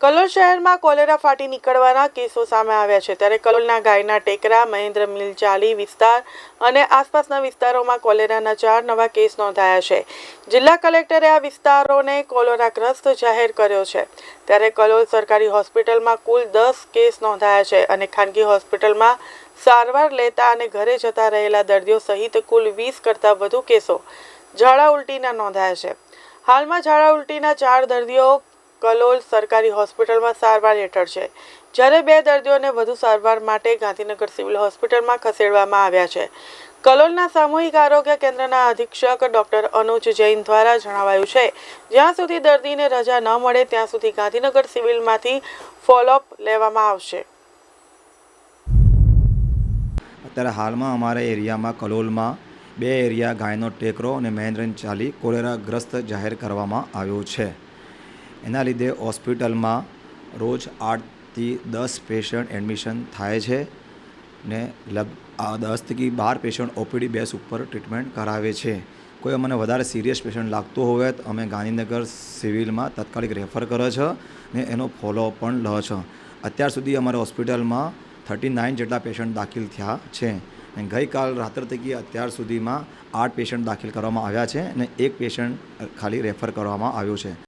કલોલ શહેરમાં કોલેરા ફાટી નીકળવાના કેસો સામે આવ્યા છે. ત્યારે કલોલના ગાયના ટેકરા, મહેન્દ્ર મિલ ચાલી વિસ્તાર અને આસપાસના વિસ્તારોમાં કોલેરાના ચાર નવા કેસ નોંધાયા છે. જિલ્લા કલેક્ટરે આ વિસ્તારોને કોલેરાગ્રસ્ત જાહેર કર્યો છે. ત્યારે કલોલ સરકારી હોસ્પિટલમાં કુલ દસ કેસ નોંધાયા છે અને ખાનગી હોસ્પિટલમાં સારવાર લેતા અને ઘરે જતા રહેલા દર્દીઓ સહિત કુલ વીસ કરતાં વધુ કેસો ઝાડા ઉલટીના નોંધાયા છે. હાલમાં ઝાડા ઉલટીના ચાર દર્દીઓ કલોલ સરકારી હોસ્પિટલમાં સારવાર હેઠળ છે. જ્યારે બે દર્દીઓને વધુ સારવાર માટે ગાંધીનગર સિવિલ હોસ્પિટલમાં ખસેડવામાં આવ્યા છે. કલોલના સામૂહિક આરોગ્ય કેન્દ્રના અધિક્ષક ડોક્ટર અનુજ જૈન દ્વારા જણાવાયું છે, જ્યાં સુધી દર્દીને રજા ન મળે, ત્યાં સુધી ગાંધીનગર સિવિલમાંથી ફોલોઅપ લેવામાં આવશે. અત્યારે હાલમાં અમારા એરિયામાં કલોલમાં બે એરિયા ગાયનો ટેકરો અને મહેન્દ્રન ચાલી કોલેરાગ્રસ્ત જાહેર કરવામાં આવ્યો છે. એના લીધે હોસ્પિટલમાં રોજ આઠથી દસ પેશન્ટ એડમિશન થાય છે ને લગ દસથી બાર પેશન્ટ ઓપીડી બેસ ઉપર ટ્રીટમેન્ટ કરાવે છે. કોઈ અમને વધારે સિરિયસ પેશન્ટ લાગતું હોય તો અમે ગાંધીનગર સિવિલમાં તાત્કાલિક રેફર કરે છે ને એનો ફોલો પણ લે છે. અત્યાર સુધી અમારા હોસ્પિટલમાં થર્ટી નાઇન જેટલા પેશન્ટ દાખલ થયા છે અને ગઈકાલ રાત્રે થકી અત્યાર સુધીમાં આઠ પેશન્ટ દાખલ કરવામાં આવ્યા છે અને એક પેશન્ટ ખાલી રેફર કરવામાં આવ્યો છે.